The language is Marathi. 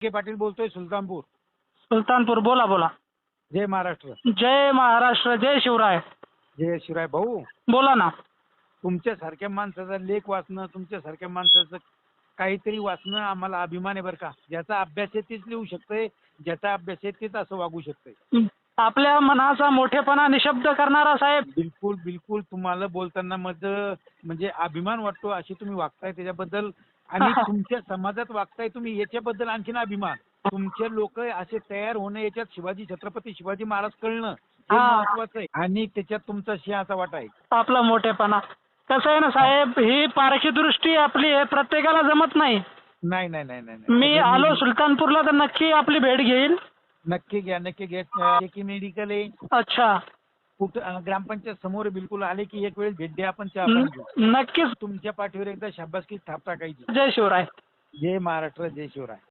के पाटील बोलतोय सुलतानपूर. सुलतानपूर बोला बोला. जय महाराष्ट्र. जय महाराष्ट्र जय शिवराय. जय शिवराय भाऊ. बोला ना. तुमच्यासारख्या माणसाचा लेख वाचणं तुमच्यासारख्या माणसाचं काहीतरी वाचणं आम्हाला अभिमान आहे बरं का? ज्याचा अभ्यास आहे तेच लिहू शकतंय ज्याचा अभ्यास आहे तेच असं वागू शकतंय. आपल्या मनाचा मोठेपणा निशब्द करणारा साहेब. बिलकुल बिलकुल. तुम्हाला बोलताना मज म्हणजे अभिमान वाटतो अशी तुम्ही वागताय त्याच्याबद्दल. आणि तुमच्या समाजात वागताय तुम्ही याच्याबद्दल आणखीन अभिमान. तुमचे लोक असे तयार होणं याच्यात शिवाजी छत्रपती शिवाजी महाराज कळणं हे हा. महत्वाचं आहे. आणि त्याच्यात तुमचा सिंहाचा वाटा आहे. आपला मोठेपणा. कसं आहे ना साहेब ही पारखी दृष्टी आपली आहे प्रत्येकाला जमत नाही. नाही नाही नाही नाही नाही. मी आलो सुलतानपूरला तर नक्की आपली भेट घेईल. नक्की घ्या नक्की घ्या. एकी मेडिकल आहे. अच्छा. कुठं ग्रामपंचायत समोर बिलकुल आले की एक वेळेस भेट द्या आपण चहा पाणी घेऊ. न- नक्कीच. तुमच्या पाठीवर एकदा शाबासकी थाप टाकायची जय शिवराय. जय महाराष्ट्र जय शिवराय.